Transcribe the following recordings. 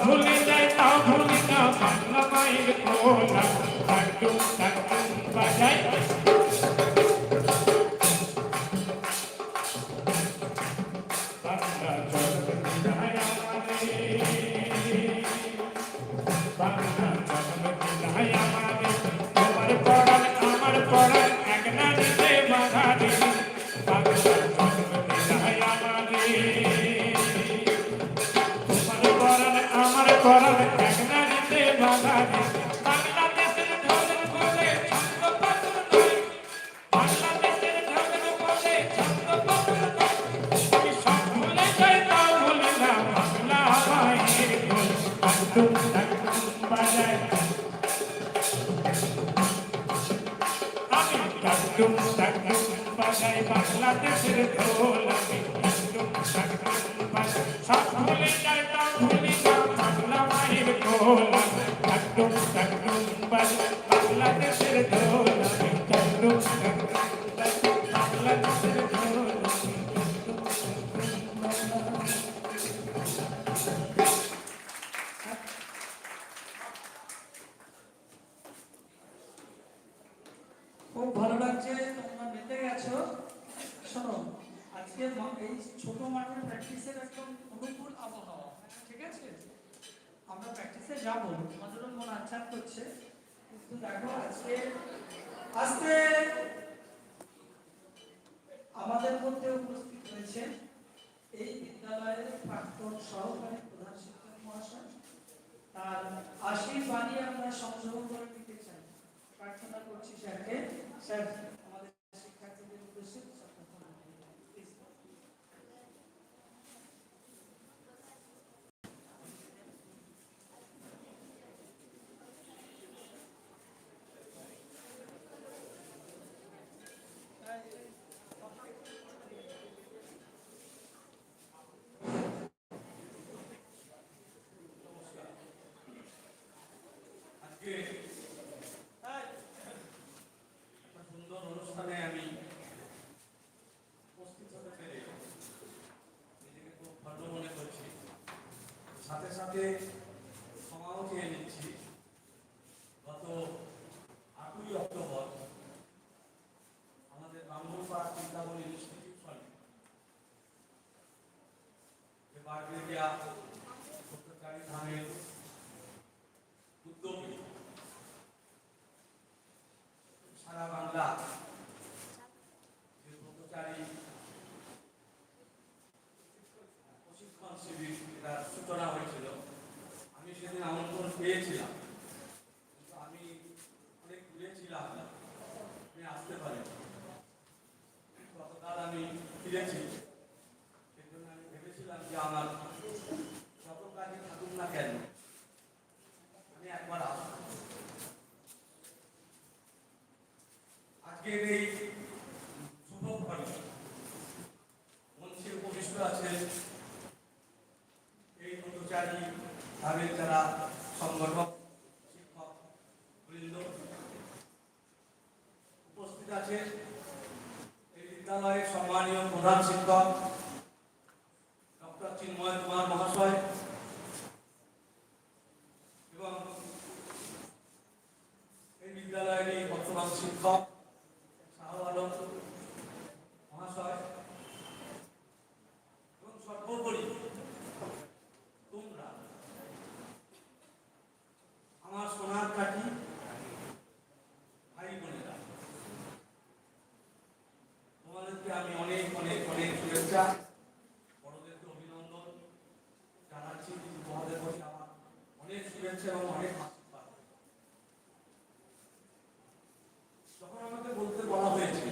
ভুলে যায় তাও ভুলি না বাংলা মায়ের কোলা টাকটুম বাজাই বাংলাদেশের ঢোল আমি টাকটুম টাকটুম বাজাই সব ভুলে যাই তাও ভুলি না বাংলা মায়ের ঢোল আমি টাকটুম টাকটুম বাজাই বাংলাদেশের ঢোল আমরা যাব। তোমাদেরও মন আচ্ছা করছে। কিন্তু দেখো আজকে আজকে আমাদের মধ্যে উপস্থিত হয়েছে এই বিদ্যালয়ের প্রাক্তন সহকারী প্রধান শিক্ষক মহাশয়। তার আশীর্বাদই আমরা সংগ্রহ করে নিতে চাই। প্রার্থনা করছি স্যারকে। স্যার আমাদের শিক্ষার্থীদের উদ্দেশ্যে কিছু একটা বলুন। Please. আজকে একটা সাথে সাথে ক্ষমাও চেয়ে নিচ্ছি গত আটই অক্টোবর আমাদের ব্রাহ্মণপাড়া চিন্তাবন ইনস্টিটিউশন যে বারবেরিয়া ধামের ফিরেছি আমি ভেবেছিলাম যে আমার যত কাজে থাকুক না কেন আমি একবার আজকের এই উপবিষ্ট আছেন এই পথচারী ভাবের যারা সংগঠক শিক্ষক বৃন্দ উপস্থিত আছে বিদ্যালয়ের সম্মানীয় প্রধান শিক্ষক, ডক্টর চিন্ময় কুমার মহাশয় এবং এই বিদ্যালয়েরই বর্তমান শিক্ষক, শাহ আলম মহাশয় এবং সর্বোপরি তোমরা আমার সোনার কাঠি ভাই বোনেরা তোমাদেরকে আমি অনেক অনেক অনেক শুভেচ্ছা বড়দেরকে অভিনন্দন জানাচ্ছি কিন্তু তোমাদের প্রতি আমার অনেক শুভেচ্ছা এবং অনেক আশীর্বাদ যখন আমাকে বলতে বলা হয়েছে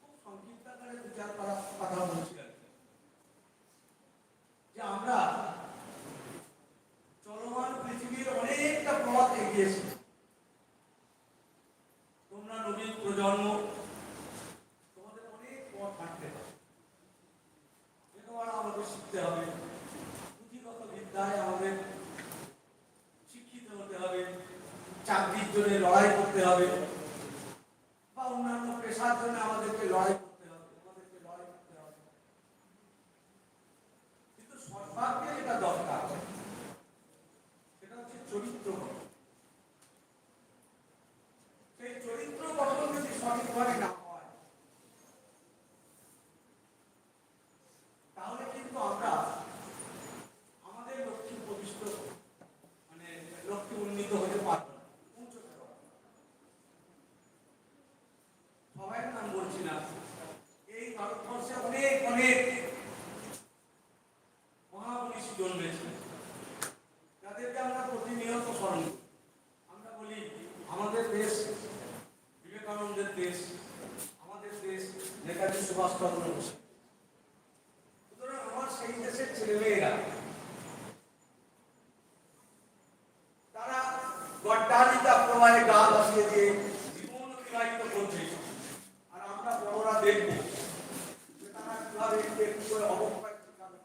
খুব সংক্ষিপ্ত আকারে দু চার পারা কথা বলছি আর কি। যে আমরা চলমান পৃথিবীর অনেকটা পথ এগিয়েছি তোমরা নবীন প্রজন্ম তোমাদের অনেক পথ হাঁটতে হবে লেখাপড়া আমাদের শিখতে হবে পুঁথিগত বিদ্যায় আমাদের শিক্ষিত হতে হবে চাকরির জন্য লড়াই করতে হবে। করে অবক্ষয় ঠেকানো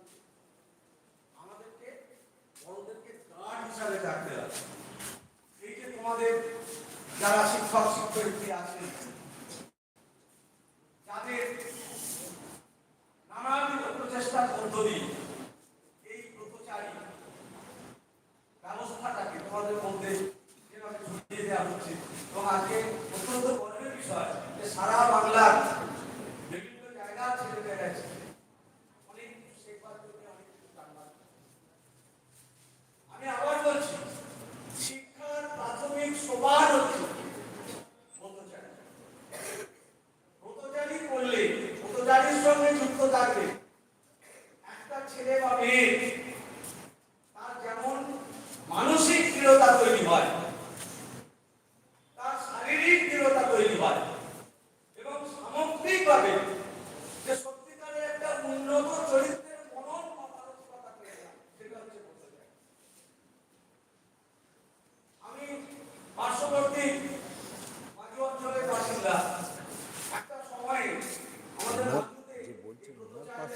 আমাদেরকে, বড়দেরকে গার্ড হিসাবে থাকতে হবে। এই যে তোমাদের যারা শিক্ষক, শিক্ষয়িত্রী আছেন, যাদের নানাবিধ প্রচেষ্টার মধ্য এই প্রচারী ব্যবস্থাটাকে তোমাদের মধ্যে যেভাবে ছড়িয়ে দেওয়া হচ্ছে, এবং আজকে অত্যন্ত গর্বের বিষয় যে সারা বাংলার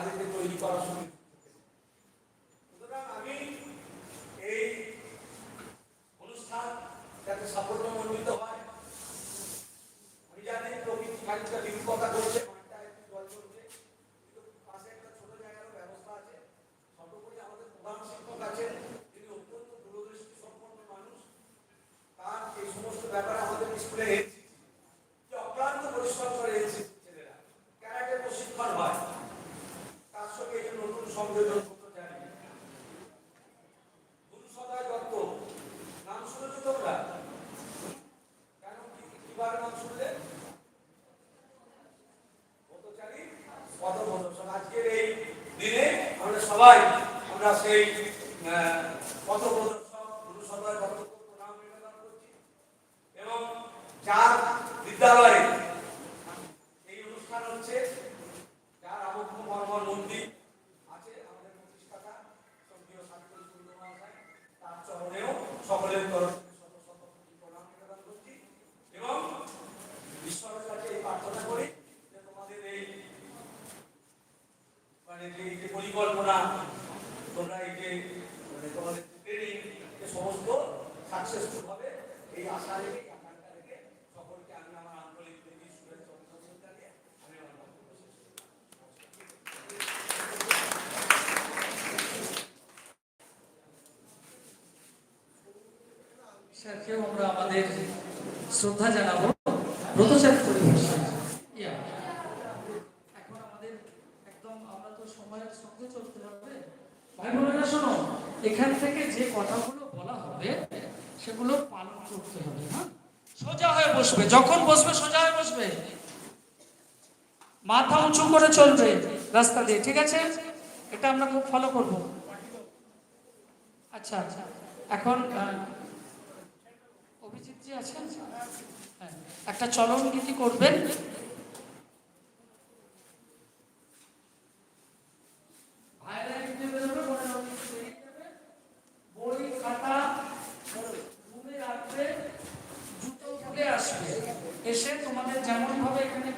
তাদেরকে তৈরি করা শুরু আমি এই অনুষ্ঠান যাতে হয়, আমি জানি প্রকৃতি বিরূপতা করছে পাশে একটা ছোট ব্যবস্থা আছে। সর্বোপরি আমাদের প্রধান আছেন তিনি অত্যন্ত দূরদৃষ্টি সম্পন্ন মানুষ। তার এই সমস্ত ব্যাপারে আমাদের স্কুলে আমরা সেই পথ প্রদর্শক প্রণাম করছি। এবং চার বিদ্যালয়ে এই অনুষ্ঠান হচ্ছে, যার আবক্ষ মন্দির আছে, আমাদের প্রতিষ্ঠাতা তার চরণেও সকলের তরফ এবং এই করি যে তোমাদের এই মানে পরিকল্পনা স্যারকেও আমরা আমাদের শ্রদ্ধা জানাব। এখন আমাদের একদম আমরা তো সময়ের সঙ্গে চলতে শোনো, এখান থেকে যে কথাগুলো বলা হবে, সেগুলো পালন করতে হবে হ্যাঁ? সোজা হয়ে বসবে। যখন বসবে, সোজা হয়ে বসবে। মাথা উঁচু করে চলবে রাস্তা দিয়ে, ঠিক আছে? এটা আমরা খুব ফলো করব। আচ্ছা আচ্ছা এখন হ্যাঁ একটা চলন গীতি করবেন এসে তোমাদের যেমন ভাবে এখানে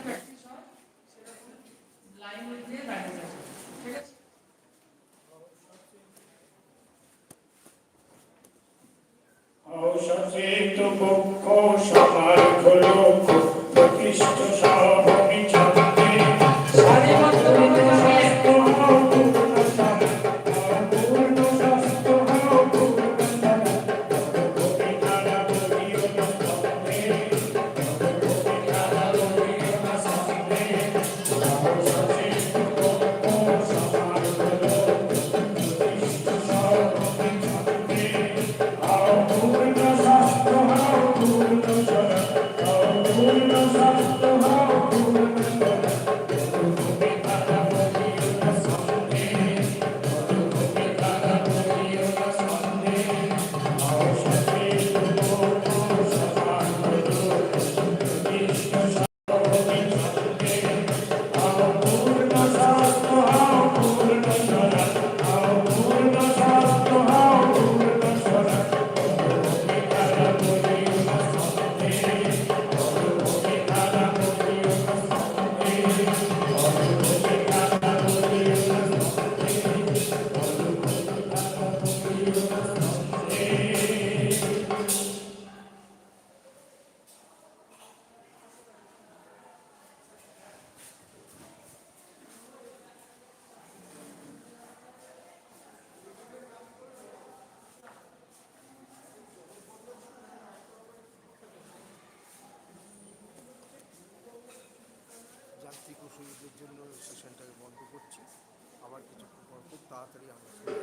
তাড়াতাড়ি আমরা শুরু করব।